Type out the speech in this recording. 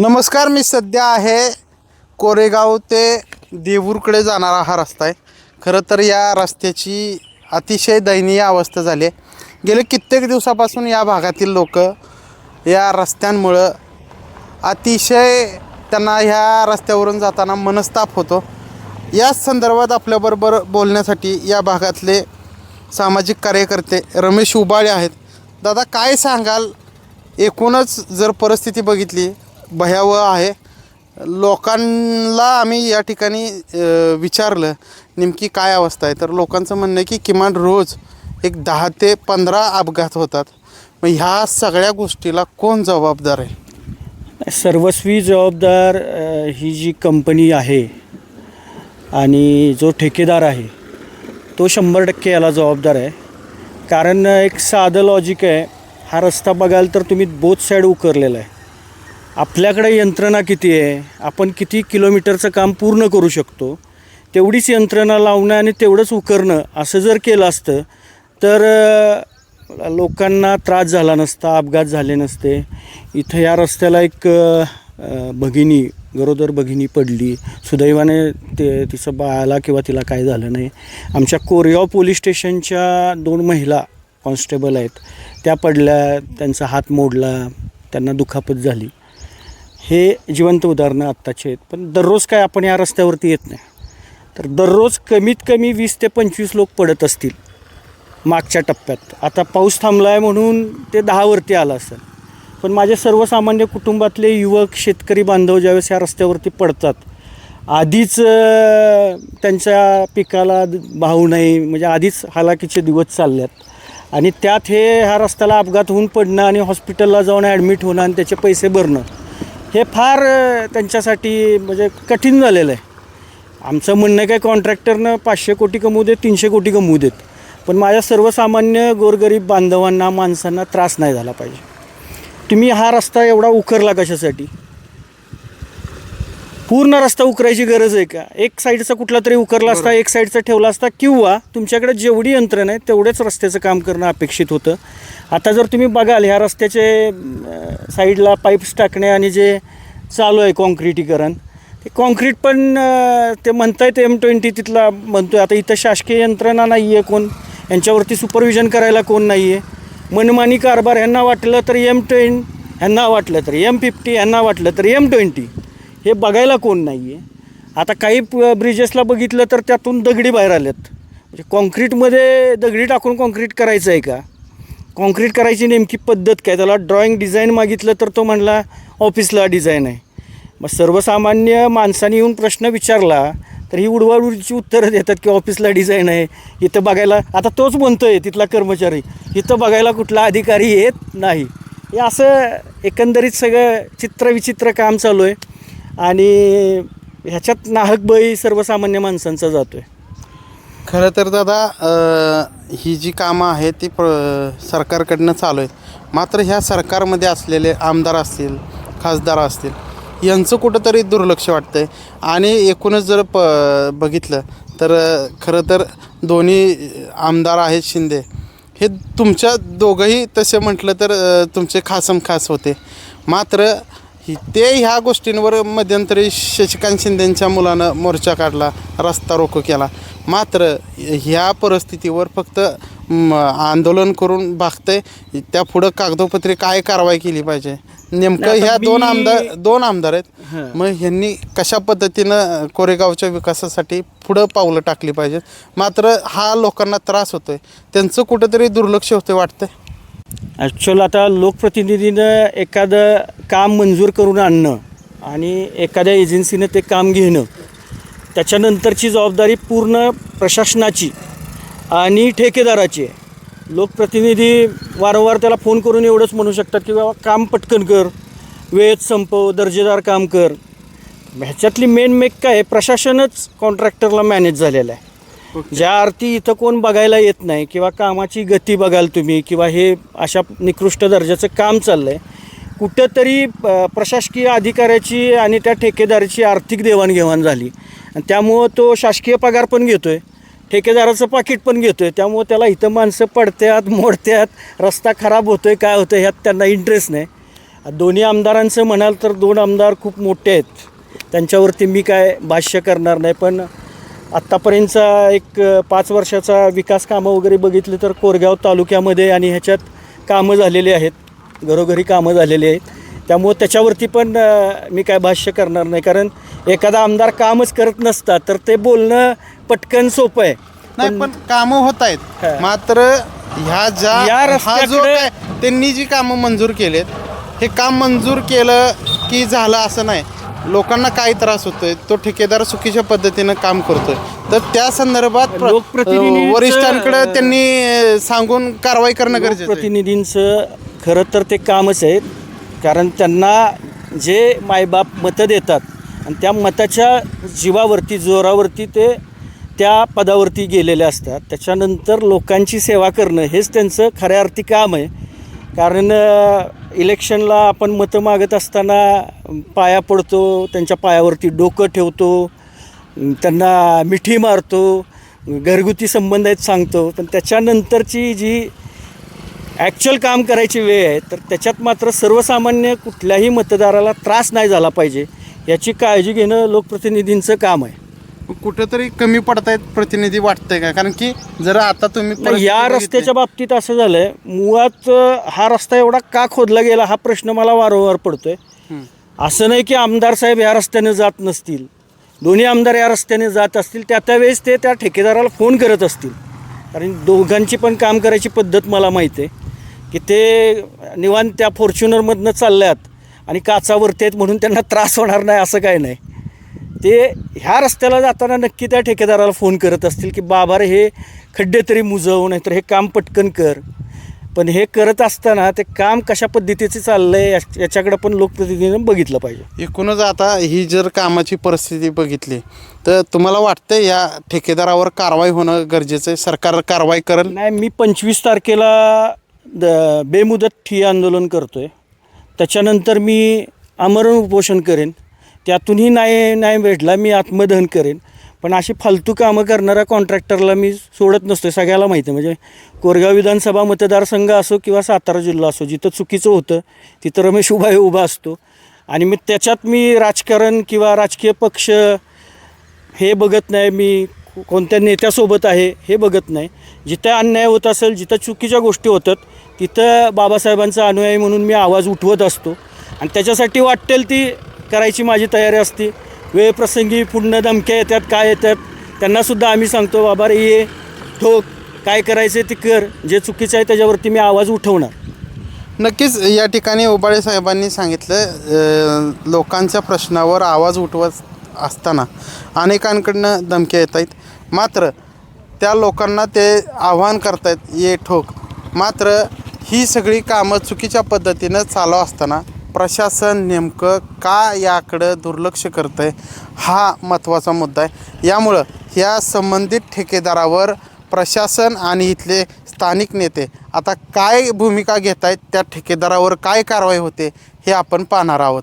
नमस्कार मी सध्या आहे कोरेगाव ते देऊरकडे जाणारा हा रस्ता आहे. खरं तर या रस्त्याची अतिशय दयनीय अवस्था झाली आहे. गेले कित्येक दिवसापासून या भागातील लोक या रस्त्यांमुळं अतिशय त्यांना ह्या रस्त्यावरून जाताना मनस्ताप होतो. याच संदर्भात आपल्याबरोबर बोलण्यासाठी या भागातले सामाजिक कार्यकर्ते रमेश उबाळे आहेत. दादा काय सांगाल? एकूणच जर परिस्थिती बघितली भयावह आहे. लोकांना आम्ही या ठिकाणी विचारलं नेमकी काय अवस्था आहे? तर लोकांचं म्हणणं आहे की किमान रोज एक दहा ते पंधरा अपघात होतात. मग ह्या सगळ्या गोष्टीला कोण जबाबदार आहे? सर्वस्वी जबाबदार ही जी कंपनी आहे आणि जो ठेकेदार आहे तो शंभर टक्के याला जबाबदार आहे. कारण एक साधं लॉजिक आहे हा रस्ता बघाल तर तुम्ही बोथ साईड उकरलेला आहे. आपल्याकडे यंत्रणा किती आहे? आपण किती किलोमीटरचं काम पूर्ण करू शकतो? तेवढीच यंत्रणा लावणं आणि तेवढंच उकरणं असं जर केलं असतं तर लोकांना त्रास झाला नसता अपघात झाले नसते. इथं या रस्त्याला एक भगिनी गरोदर भगिनी पडली. सुदैवाने ते तिचं बाळाला किंवा तिला काय झालं नाही. आमच्या कोरेगाव पोलीस स्टेशनच्या दोन महिला कॉन्स्टेबल आहेत. त्या पडल्या त्यांचा हात मोडला त्यांना दुखापत झाली. हे जिवंत उदाहरणं आत्ताचे आहेत. पण दररोज काय आपण या रस्त्यावरती येत नाही. तर दररोज कमीत कमी वीस ते पंचवीस लोक पडत असतील मागच्या टप्प्यात. आता पाऊस थांबला आहे म्हणून ते दहावरती आलं असेल. पण माझे सर्वसामान्य कुटुंबातले युवक शेतकरी बांधव ज्यावेळेस या रस्त्यावरती पडतात आधीच त्यांच्या पिकाला भाव नाही. म्हणजे आधीच हालाकीचे दिवस चालल्यात आणि त्यात हे ह्या रस्त्याला अपघात होऊन पडणं आणि हॉस्पिटलला जाऊन ॲडमिट होणं आणि त्याचे पैसे भरणं हे फार त्यांच्यासाठी म्हणजे कठीण झालेलं आहे. आमचं म्हणणं काय कॉन्ट्रॅक्टरनं पाचशे कोटी कमवू देत तीनशे कोटी कमवू देत. पण माझ्या सर्वसामान्य गोरगरीब बांधवांना माणसांना त्रास नाही झाला पाहिजे. तुम्ही हा रस्ता एवढा उकरला कशासाठी? पूर्ण रस्ता उकरायची गरज आहे का? एक साईडचा कुठला तरी उकरला असता एक साईडचा ठेवला असता किंवा तुमच्याकडे जेवढी यंत्रणा आहे तेवढेच रस्त्याचं काम करणं अपेक्षित होतं. आता जर तुम्ही बघाल ह्या रस्त्याचे साईडला पाईप्स टाकणे आणि जे चालू आहे कॉन्क्रिटीकरण ते कॉन्क्रीट पण ते म्हणतायत एम ट्वेंटी तिथला म्हणतोय. आता इथं शासकीय यंत्रणा नाही आहे कोण. यांच्यावरती सुपरविजन करायला कोण नाही आहे मनमानी कारभार ह्यांना वाटलं तर एम टेन ह्यांना वाटलं तर एम फिफ्टी ह्यांना वाटलं तर एम ट्वेंटी हे बघायला कोण नाही आहे आता काही ब्रिजेसला बघितलं तर त्यातून दगडी बाहेर आल्यात. म्हणजे कॉन्क्रीटमध्ये दगडी टाकून कॉन्क्रीट करायचं आहे का? कॉन्क्रीट करायची नेमकी पद्धत काय? त्याला ड्रॉइंग डिझाईन मागितलं तर तो म्हणला ऑफिसला डिझाईन आहे. मग सर्वसामान्य माणसाने येऊन प्रश्न विचारला तर ही उडवाउडीची उत्तरं देतात की ऑफिसला डिझाईन आहे. इथं बघायला आता तोच म्हणतो आहे तिथला कर्मचारी इथं बघायला कुठला अधिकारी येत नाही. हे असं एकंदरीत सगळं चित्रविचित्र काम चालू आहे. आणि ह्याच्यात नाहक बळी सर्वसामान्य माणसांचा जातो आहे खरं तर दादा अ, ही जी कामं आहेत ती प्र सरकारकडनं चालू आहेत. मात्र ह्या सरकारमध्ये असलेले आमदार असतील खासदार असतील यांचं कुठंतरी दुर्लक्ष वाटतंय. आणि एकूणच जर प बघितलं तर अ, खरं तर दोन्ही आमदार आहेत शिंदे. हे तुमच्या दोघंही तसे म्हटलं तर अ, तुमचे खासम खास होते. मात्र ही ते ह्या गोष्टींवर मध्यंतरी शशिकांत शिंदेंच्या मुलानं मोर्चा काढला रस्ता रोको केला. मात्र ह्या परिस्थितीवर फक्त आंदोलन करून भागतंय. त्या पुढं कागदोपत्री काय कारवाई केली पाहिजे? नेमकं ह्या दोन आमदार दोन आमदार आहेत. मग ह्यांनी कशा पद्धतीनं कोरेगावच्या विकासासाठी पुढं पावलं टाकली पाहिजेत? मात्र हा लोकांना त्रास होतोय. त्यांचं कुठंतरी दुर्लक्ष होतंय वाटतंय. ॲक्च्युअल आता लोकप्रतिनिधीनं एखादं काम मंजूर करून आणणं आणि एखाद्या एजन्सीनं ते काम घेणं त्याच्यानंतरची जबाबदारी पूर्ण प्रशासनाची आणि ठेकेदाराची आहे. लोकप्रतिनिधी वारंवार त्याला फोन करून एवढंच म्हणू शकतात की बाबा काम पटकन कर वेळेत संपव दर्जेदार काम कर. ह्याच्यातली मेन मेक काय आहे? प्रशासनच कॉन्ट्रॅक्टरला मॅनेज झालेलं आहे. ज्या अर्थी इथं कोण बघायला येत नाही किंवा कामाची गती बघाल तुम्ही किंवा हे अशा निकृष्ट दर्जाचं काम चाललं आहे कुठंतरी प- प्रशासकीय अधिकाऱ्याची आणि त्या ठेकेदाराची आर्थिक देवाणघेवाण झाली. आणि त्यामुळं तो शासकीय पगार पण घेतो आहे ठेकेदाराचं पाकिट पण घेतो आहे त्यामुळं त्याला इथं माणसं पडत्यात मोडत्यात रस्ता खराब होतो आहे काय होतं ह्यात त्यांना इंटरेस्ट नाही. दोन्ही आमदारांचं म्हणाल तर दोन आमदार खूप मोठे आहेत. त्यांच्यावरती मी काय भाष्य करणार नाही पण आत्तापर्यंतचा एक पाच वर्षाचा विकास कामं वगैरे बघितली तर कोरगाव तालुक्यामध्ये आणि ह्याच्यात कामं झालेली आहेत. घरोघरी कामं झालेली आहेत. त्यामुळं त्याच्यावरती पण मी काय भाष्य करणार नाही. कारण एखादा आमदार कामच करत नसता तर ते बोलणं पटकन सोपं आहे. नाही पण कामं होत. आहेत. मात्र ह्या ज्या हा जो काय त्यांनी जी कामं मंजूर केलेत हे काम मंजूर केलं की झालं असं नाही. लोकांना काय त्रास होतोय तो ठेकेदार चुकीच्या पद्धतीनं काम करतोय. तर त्या संदर्भात प्र- लोकप्रतिनिधीचं- वरिष्ठांकडे त्यांनी अं, सांगून कारवाई करणं गरजेचं आहे. प्रतिनिधींचं खरं तर ते कामच आहे कारण त्यांना जे मायबाप मतं देतात आणि त्या मताच्या जीवावरती जोरावरती ते त्या पदावरती गेलेले असतात. त्याच्यानंतर लोकांची सेवा करणं हेच त्यांचं खऱ्या अर्थी काम आहे. कारण अ, इलेक्शनला आपण मतं मागत असताना पाया पडतो त्यांच्या पायावरती डोकं ठेवतो त्यांना मिठी मारतो घरगुती संबंध आहेत सांगतो. पण त्याच्यानंतरची जी ॲक्च्युअल काम करायची वेळ आहे तर त्याच्यात मात्र सर्वसामान्य कुठल्याही मतदाराला त्रास नाही झाला पाहिजे. याची काळजी घेणं लोकप्रतिनिधींचं काम आहे. कुठेतरी कमी पडतायत प्रतिनिधी वाटतंय का कारण की जर आता तुम्ही या रस्त्याच्या बाबतीत असं झालं आहे मुळात हा रस्ता एवढा का खोदला गेला हा प्रश्न मला वारंवार पडतोय. असं नाही की आमदार साहेब या रस्त्याने जात नसतील. दोन्ही आमदार या रस्त्याने जात असतील. त्या त्यावेळेस ते त्या ठेकेदाराला फोन करत असतील. कारण दोघांची पण काम करायची पद्धत मला माहीत आहे. की ते निवांत त्या फॉर्च्युनरमधनं चालल्यात आणि काचावरती आहेत म्हणून त्यांना त्रास होणार नाही असं काय नाही. ते ह्या रस्त्याला जाताना नक्की त्या ठेकेदाराला फोन करत असतील की बाबा रे हे खड्डे तरी मुजव नाहीतर हे काम पटकन कर. पण हे करत असताना ते काम कशा पद्धतीचे चाललं आहे याच्याकडे पण लोकप्रतिनिधीनं बघितलं पाहिजे. एकूणच आता ही जर कामाची परिस्थिती बघितली तर तुम्हाला वाटतं या ठेकेदारावर कारवाई होणं गरजेचं आहे? सरकार कारवाई करेल? नाही मी पंचवीस तारखेला द बेमुदत ठिय्या आंदोलन करतो आहे त्याच्यानंतर मी आमरण उपोषण करेन. त्यातूनही नाही नाही भेटला मी आत्मदहन करेन. पण अशी फालतू कामं करणाऱ्या कॉन्ट्रॅक्टरला मी सोडत नसतो सगळ्याला माहिती आहे. म्हणजे कोरगाव विधानसभा मतदारसंघ असो किंवा सातारा जिल्हा असो जिथं चुकीचं होतं तिथं रमेश उभा उभा असतो. आणि मी त्याच्यात मी राजकारण किंवा राजकीय पक्ष हे बघत नाही मी कोणत्या नेत्यासोबत आहे हे बघत नाही. जिथं अन्याय होत असेल जिथं चुकीच्या गोष्टी होतात तिथं बाबासाहेबांचा अनुयायी म्हणून मी आवाज उठवत असतो. आणि त्याच्यासाठी वाटेल ती करायची माझी तयारी असते. वेळप्रसंगी पूर्ण धमक्या येतात काय येतात त्यांनासुद्धा आम्ही सांगतो बाबा रे ये ठोक काय करायचं ते कर. जे चुकीचं आहे त्याच्यावरती मी आवाज उठवणार. नक्कीच या ठिकाणी उबाळे साहेबांनी सांगितलं लोकांच्या प्रश्नावर आवाज उठवत असताना अनेकांकडनं धमक्या येत आहेत. मात्र त्या लोकांना ते आव्हान करतायत ये ठोक. मात्र ही सगळी कामं चुकीच्या पद्धतीनं चालू असताना प्रशासन नेमकं का याकडं दुर्लक्ष करतं आहे हा महत्त्वाचा मुद्दा आहे. यामुळं या संबंधित ठेकेदारावर प्रशासन आणि इथले स्थानिक नेते आता काय भूमिका घेत आहेत त्या ठेकेदारावर काय कारवाई होते हे आपण पाहणार आहोत.